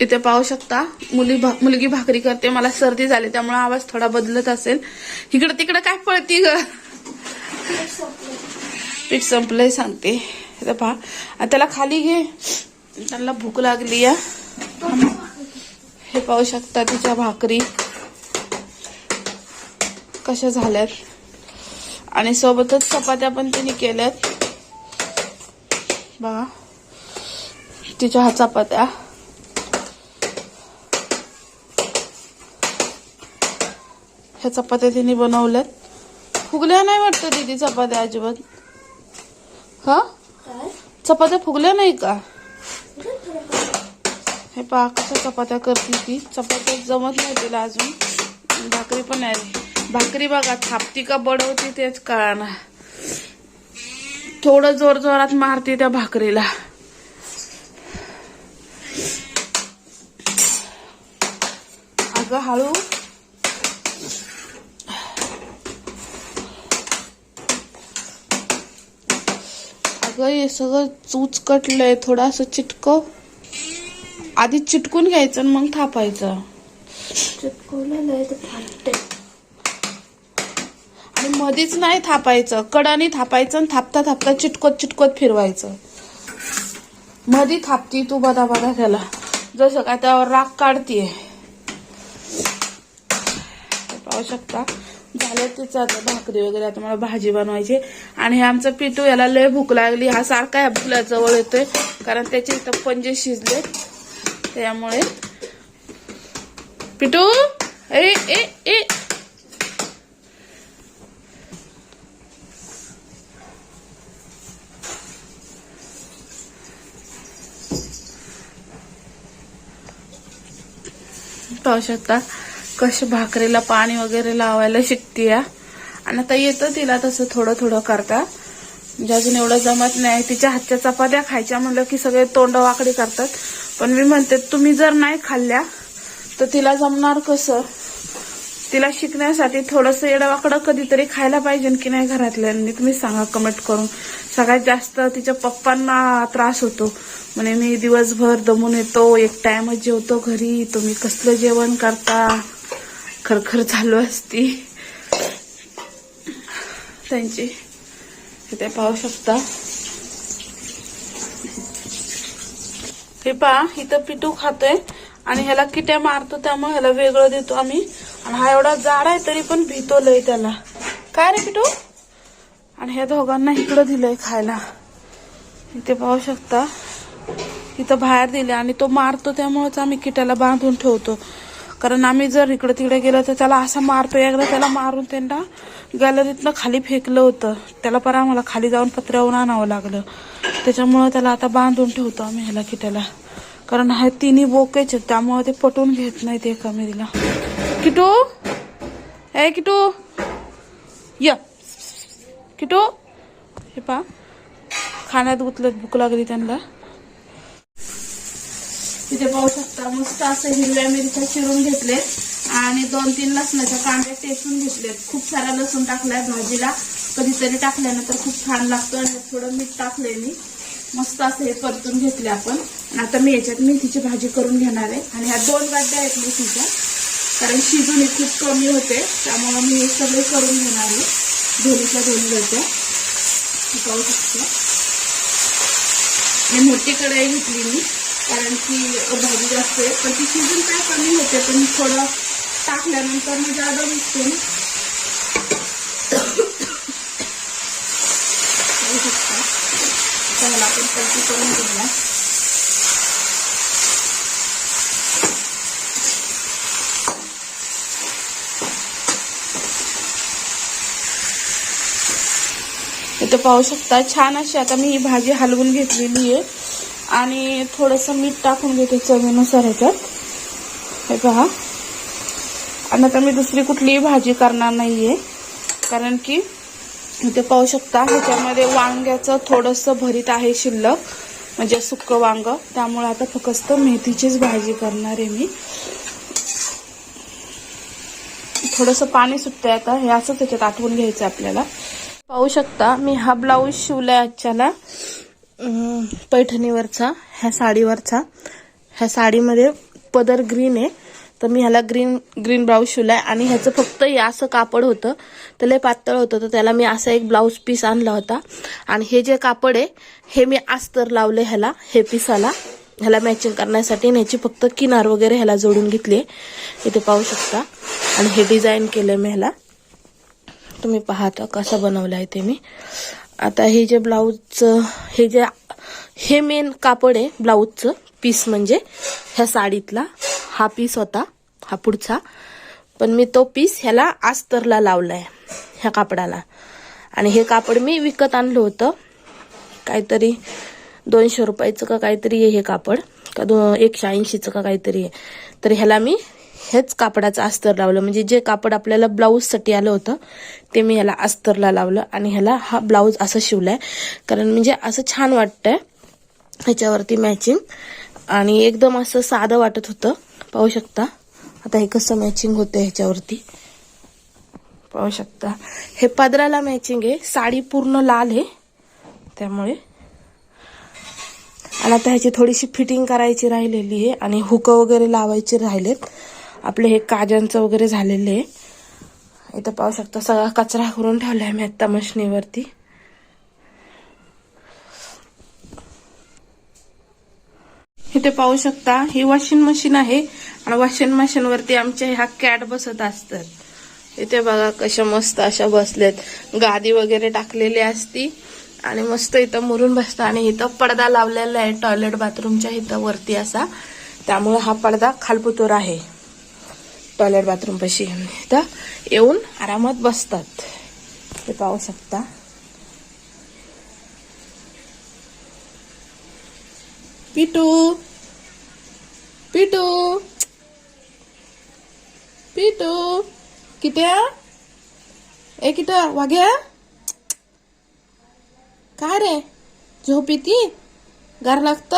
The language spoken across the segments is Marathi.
इथे पाहू शकता. मुली भा- मुलगी भाकरी करते मला सर्दी झाली त्यामुळे आवाज थोडा बदलत असेल. इकडं तिकडं काय पळती ग? पीठ संपलंय सांगते. इथं पहा. त्याला खाली घे. त्याला भूक लागली या. हे पाहू शकता तिच्या भाकरी. कशा झाल्यात? आणि सोबतच चपात्या पण तिने केल्यात. बघा. तिच्या हा चपात्या. ह्या चपात्या तिने बनवल्यात. फुगल्या नाही वाटतं दीदी चपात्या अजिबात? हा? चपात्या फुगल्या नाही का? हे पहा कशा चपात्या करते ती. चपात्या जमत नाही तिला अजून. भाकरी पण आहे. भाकरी बघा थापती का बडवती तेच कळाना. थोडं जोर जोरात मारते त्या भाकरीला. अगं हळू. अगं हे सगळं चूच कटलंय. थोडं असं चिटकव. आधी चिटकून घ्यायचं आणि मग थापायचं. आणि मधीच नाही थापायचं. कडाने थापायचं आणि थापता थापता चिटकत चिटकत फिरवायचं. मधी थापती तू बदा बदा त्याला. जसं काय त्यावर राग काढतीये. पाहू शकता? झालं तिचं आता भाकरी वगैरे आता मला भाजी बनवायची आणि हे आमचं पिटू याला लय भूक लागली. हा सारखा या भुला जवळ येतोय. कारण त्याचे इथं पंजे शिजले त्यामुळे. पिटू ए ए ए! पाहू शकता. कशा भाकरीला पाणी वगैरे लावायला शिकते या आणि आता येतं तिला तसं थोडं थोडं करता. म्हणजे अजून एवढं जमत नाही तिच्या हातच्या चपात्या खायच्या म्हणलं की सगळे तोंड वाकडी करतात. पण मी म्हणते तुम्ही जर नाही खाल्ल्या तर तिला जमणार कसं? तिला शिकण्यासाठी थोडंसं येडवाकडं कधीतरी खायला पाहिजे की नाही घरातल्यांनी तुम्ही सांगा कमेंट करून. सगळ्यात जास्त तिच्या पप्पांना त्रास होतो. म्हणे मी दिवसभर दमून येतो एक टायमच जेवतो घरी तुम्ही कसलं जेवण करता? खरखर चालू असती. त्यांची. इथे पाहू शकता. हे पहा इथं पिटू खातोय आणि ह्याला किट्या मारतो त्यामुळे ह्याला वेगळं देतो आम्ही. आणि हा एवढा जाड आहे तरी पण भितो लय त्याला. काय रे पिटू? आणि ह्या दोघांना इकडं दिलंय खायला. इथे पाहू शकता. इथं बाहेर दिले आणि तो मारतो त्यामुळेच आम्ही किट्याला बांधून ठेवतो. कारण आम्ही जर इकडे तिकडे गेलो तर त्याला असा मारतो एकदा त्याला मारून त्यांना गॅलरीतनं खाली फेकलं होतं. त्याला पर आम्हाला खाली जाऊन पत्र्यावरून आणावं लागलं. त्याच्यामुळं त्याला आता बांधून ठेवतो आम्ही ह्याला की त्याला कारण हा तिन्ही बोकेच आहेत त्यामुळे ते पटवून घेत नाही ते कमी दिला किटू? ए किटू? य. किटू? हे पा खाण्यात गुतलं भूक लागली त्यांना. तिथे पाहू शकता. मस्त असं हिरव्या मिरच्या चिरून घेतले आणि दोन तीन लसणाच्या कांड्या टेसून घेतलेत. खूप सारा लसूण टाकलाय भाजीला. कधीतरी टाकल्यानंतर खूप छान लागतं आणि थोडं मीठ टाकलंय मी. मस्त असं हे परतून घेतले आपण. आता मी याच्यात मेथीची भाजी करून घेणार आहे. आणि ह्या दोन वाट्या आहेत मेथीच्या. कारण शिजून हे खूप कमी होते. त्यामुळे मी हे सगळे करून घेणार आहे. धोनीच्या दोन वाट्या हे पाहू मोठी कढाई घेतली मी. कारण की भाजी जास्त आहे पण ती शिजून काय कमी होते थोडं टाकल्यानंतर मी जादा दिसते ना आपण पलटी छान मी ही भाजी हलवून घेतलेली आहे आणि थोडंसं मीठ टाकून घेते चवीनुसार ह्याच्यात. हे पहा. आणि आता मी दुसरी कुठलीही भाजी करणार नाही आहे कारण की इथे पाहू शकता ह्याच्यामध्ये वांग्याचं थोडंसं भरीत आहे शिल्लक. म्हणजे सुक्कं वांग. त्यामुळे आता फक्त मेथीचीच भाजी करणार आहे मी. थोडंसं पाणी सुटतंय आता. हे असंच त्याच्यात आठवून घ्यायचं आपल्याला. पाहू शकता मी हा ब्लाऊज शिवलाय आजच्याला. पैठणीवरचा ह्या साडीवरचा. ह्या साडीमध्ये पदर ग्रीन आहे. तर मी ह्याला ग्रीन ग्रीन ब्लाऊज शिवलाय आणि ह्याचं फक्त हे असं कापड होतं. तर लय पातळ होतं. तर त्याला मी असा एक ब्लाऊज पीस आणला होता. आणि हे जे कापड आहे हे मी अस्तर लावले ह्याला हे पिसाला ह्याला मॅचिंग करण्यासाठी आणि ह्याची फक्त किनार वगैरे ह्याला जोडून घेतली आहे. इथे पाहू शकता. आणि हे डिझाईन केलं मी ह्याला. तुम्ही पाहता कसं बनवलं आहे ते मी. आता हे जे ब्लाऊजचं हे जे हे मेन कापड आहे ब्लाऊजचं पीस म्हणजे ह्या साडीतला. हा पीस होता हा पुढचा. पण मी तो पीस ह्याला आस्तरला लावलाय ह्या कापडाला. आणि हे कापड मी विकत आणलं होतं. काहीतरी दोनशे रुपयाचं का काहीतरी आहे हे कापड का दो एकशे ऐंशीचं का काहीतरी आहे. तर ह्याला मी हेच कापडाचं अस्तर लावलं. म्हणजे जे कापड आपल्याला ब्लाऊजसाठी आलं होतं ते मी ह्याला अस्तरला लावलं आणि ह्याला हा ब्लाऊज असं शिवलाय. कारण म्हणजे असं छान वाटतंय. ह्याच्यावरती मॅचिंग आणि एकदम असं साधं वाटत होतं. पाहू शकता. आता हे कसं मॅचिंग होतं ह्याच्यावरती. पाहू शकता. हे पदराला मॅचिंग आहे. साडी पूर्ण लाल आहे. त्यामुळे. आणि आता ह्याची थोडीशी फिटिंग करायची राहिलेली आहे. आणि हुकं वगैरे लावायचे राहिलेत. आपले हे काजांचं वगैरे झालेले आहे. इथं पाहू शकता सगळा कचरा करून ठेवला आहे मी आत्ता मशनीवरती. इथे पाहू शकता ही वॉशिंग मशीन आहे आणि वॉशिंग मशीन वरती आमच्या ह्या कॅट बसत असतात. इथे बघा कशा मस्त अशा बसलेत. गादी वगैरे टाकलेली असती आणि मस्त इथं मुरून बसतं आणि इथं पडदा लावलेला आहे टॉयलेट बाथरूमच्या इथं वरती असा. त्यामुळे हा पडदा खालपुतोर आहे. टॉयलेट बाथरूम पाशी इथं येऊन आरामात बसतात. ते पाहू शकता. पिटू. पिटू. पिटू. किट्या ए किट्या वाघ्या काय रे? झोप येते? गार लागत?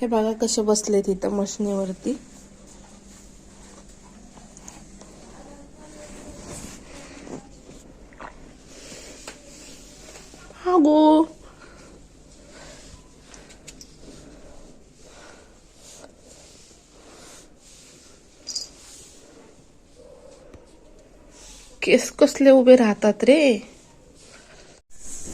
हे बघा कसे बसले तिथं मशनीवरती. हा केस कसले उभे राहतात रे?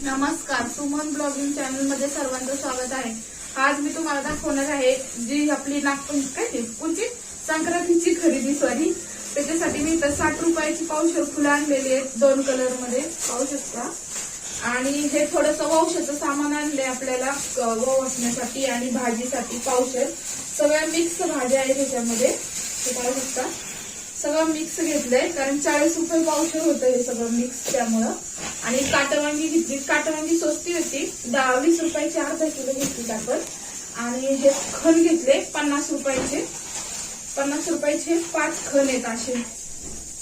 नमस्कार सुमन ब्लॉगिंग चॅनलमध्ये सर्वांचं स्वागत आहे. आज मी तुम्हाला दाखवणार आहे जी आपली नागपूर काय ते? संक्रांतीची खरेदी सॉरी. त्याच्यासाठी मी इथं साठ रुपयाची पावशर फुलं आणलेली आहेत दोन कलरमध्ये पाहू शकता. आणि हे थोडस वंशाचं सामान आणलंय आपल्याला गव असण्यासाठी आणि भाजीसाठी पावशर. सगळ्या मिक्स भाज्या आहेत ह्याच्यामध्ये. हे पाहू शकता. सगळं मिक्स घेतलंय कारण चाळीस रुपये पावशर होतं हे सगळं मिक्स त्यामुळं. आणि काटवांगी घेतली. काटवांगी स्वस्ती होती. दहा वीस रुपयाची अर्धा किलो घेतली आपण. आणि हे खण घेतले पन्नास रुपयाचे. पन्नास रुपयाचे पाच खण आहेत असे.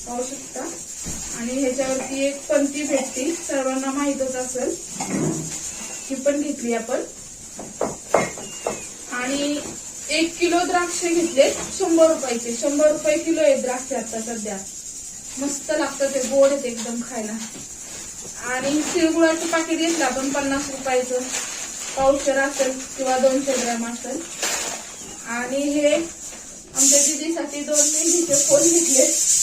पाहू शकता. आणि ह्याच्यावरती एक पंती भेटती. सर्वांना माहीतच असेल. ही पण घेतली आपण. आणि एक किलो द्राक्ष घेतले. शंभर रुपयाचे. शंभर रुपये किलो आहे द्राक्ष आता सध्या. मस्त लागतं ते. गोड आहेत एकदम खायला. आणि तिळगुळाचं पाकिट घेतलं आपण पन्नास रुपयाचं. पावशर असेल किंवा दोनशे ग्रॅम असेल. आणि हे आमच्या दिदीसाठी दोन मेहंदीचे फोन घेतले.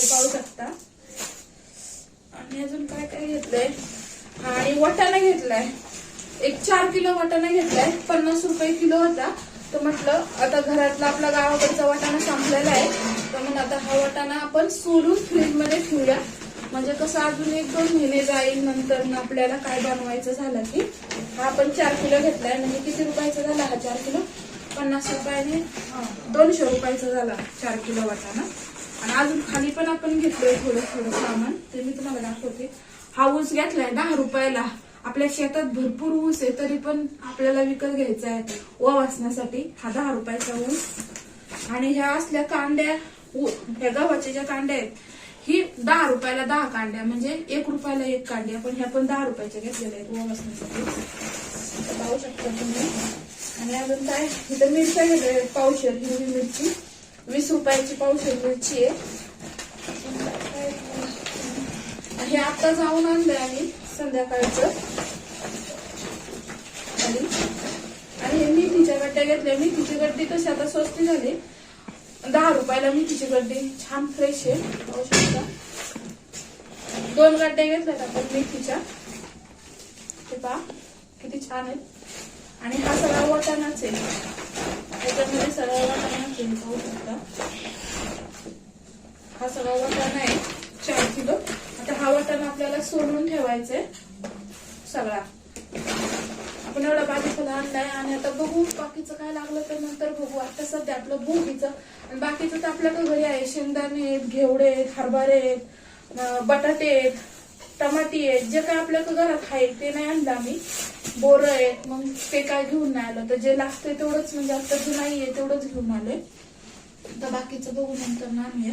हे पाहू शकता. आणि अजून काय काय घेतलंय? आणि वाटाणा घेतलाय. एक चार किलो वाटाणा घेतलाय. पन्नास रुपये किलो होता. तर म्हटलं आता घरातला आपला गावाकडचा वाटाणा संपलेला आहे. तर मग आता हा वाटाणा आपण सोलून फ्रीजमध्ये ठेवूया. म्हणजे कसं अजून एक दोन महिने जाईल नंतर आपल्याला काय बनवायचं झालं की. हा आपण चार किलो घेतलाय. म्हणजे किती रुपयाचा झाला हा चार किलो? पन्नास रुपयाने दोनशे रुपयाचा झाला चार किलो वाटाणा. आणि अजून खाली पण आपण घेतलोय थोडं थोडं सामान. ते मी तुम्हाला दाखवते. हा ऊस घेतलाय दहा रुपयाला. आपल्या शेतात भरपूर ऊस आहे तरी पण आपल्याला विकत घ्यायचा आहे. व वाचण्यासाठी हा दहा रुपयाचा ऊस. आणि ह्या असल्या कांड्या ह्या गव्हाच्या ज्या कांड्या आहेत ही दहा रुपयाला दहा कांड्या म्हणजे एक रुपयाला एक कांडी. आपण ह्या पण दहा रुपयाच्या घेतलेल्या आहेत व वाचण्यासाठी. पाहू शकता तुम्ही. आणि अजून काय? इथं मिरच्या घेतल्या आहेत पावशेर हिरवी मिरची. वीस रुपयाची पावशेर मिरची आहे. हे आता जाऊन आणलंय आम्ही संध्याकाळचं. आणि आणि हे मेथीच्या गड्ड्या घेतल्या. मेथीची गड्डी कशी आता स्वस्त झाली. दहा रुपयाला मेथीची गड्डी. छान फ्रेश आहे. पाहू शकता. दोन गड्ड्या घेतल्यात आपण मेथीच्या. हे पहा किती छान आहेत. आणि हा सगळा वाटाणाच आहे. त्याच्यामध्ये सगळा वाटाणाच आहे शकता. हा सगळा वाटाणा आहे चार किलो. आता हा वाटाणा आपल्याला सोडून ठेवायचा आहे सगळा. आपण एवढा भाजीपाला आणलाय आणि आता बघू बाकीचं काय लागलं तर नंतर बघू. आता सध्या आपलं भोगीचं आणि बाकीचं तर आपल्याकडे घरी आहे. शेंगदाणे आहेत घेवडे आहेत हरभरे आहेत बटाटे आहेत टमाटी आहेत. जे काय आपल्याकडे घरात आहे ते नाही आणलं आम्ही. बोर आहेत मग ते काय घेऊन नाही आलं. तर जे लागतंय तेवढंच म्हणजे आता जे नाहीये तेवढंच घेऊन आलोय. आता बाकीचं बघू नंतर ना आम्ही